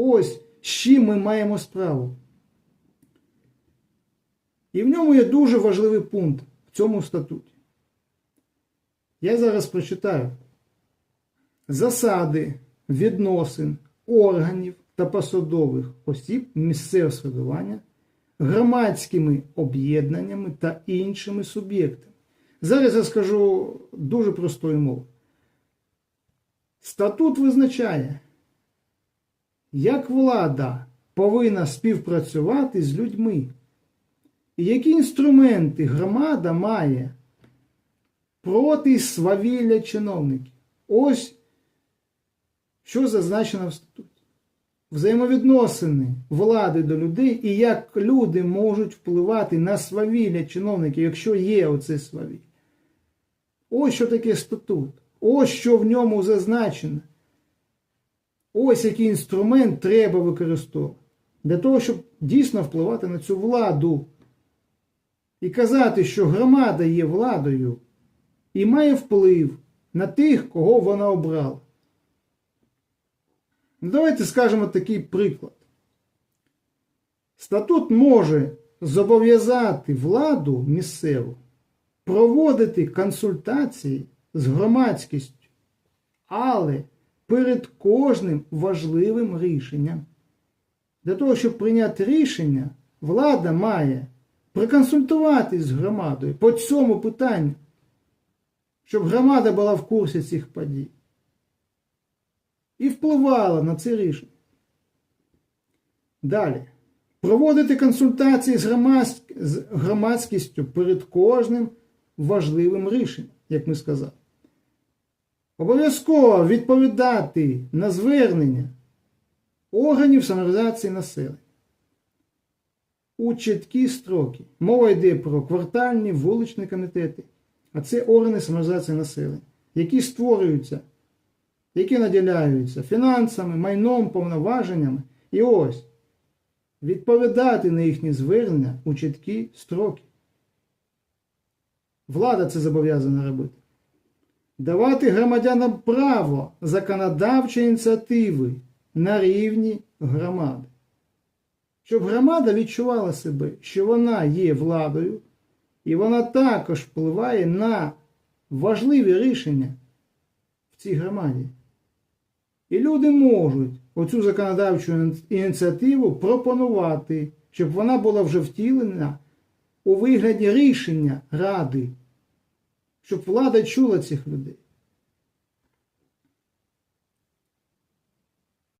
Ось з чим ми маємо справу. І в ньому є дуже важливий пункт в цьому статуті. Я зараз прочитаю засади відносин органів та посадових осіб місцевого самоврядування, громадськими об'єднаннями та іншими суб'єктами. Зараз я скажу дуже простою мовою. Статут визначає, як влада повинна співпрацювати з людьми, і які інструменти громада має проти свавілля чиновників. Ось що зазначено в статуті. Взаємовідносини влади до людей і як люди можуть впливати на свавілля чиновників, якщо є оце свавілля. Ось що таке статут. Ось що в ньому зазначено. Ось який інструмент треба використовувати для того, щоб дійсно впливати на цю владу. І казати, що громада є владою і має вплив на тих, кого вона обрала. Ну, Давайте скажемо такий приклад. Статут може зобов'язати владу місцеву проводити консультації з громадськістю, але перед кожним важливим рішенням. Для того, щоб прийняти рішення, влада має проконсультуватись з громадою по цьому питанню, щоб громада була в курсі цих подій і впливала на це рішення. Далі. Проводити консультації з, громадськ... з громадськістю перед кожним важливим рішенням, як ми сказали. Обов'язково відповідати на звернення органів самореалізації населення у чіткі строки. Мова йде про квартальні вуличні комітети, а це органи самореалізації населення, які створюються, які наділяються фінансами, майном, повноваженнями. І ось відповідати на їхні звернення у чіткі строки. Влада це зобов'язана робити. Давати громадянам право законодавчої ініціативи на рівні громади. Щоб громада відчувала себе, що вона є владою, і вона також впливає на важливі рішення в цій громаді. І люди можуть оцю законодавчу ініціативу пропонувати, щоб вона була вже втілена у вигляді рішення ради, щоб влада чула цих людей.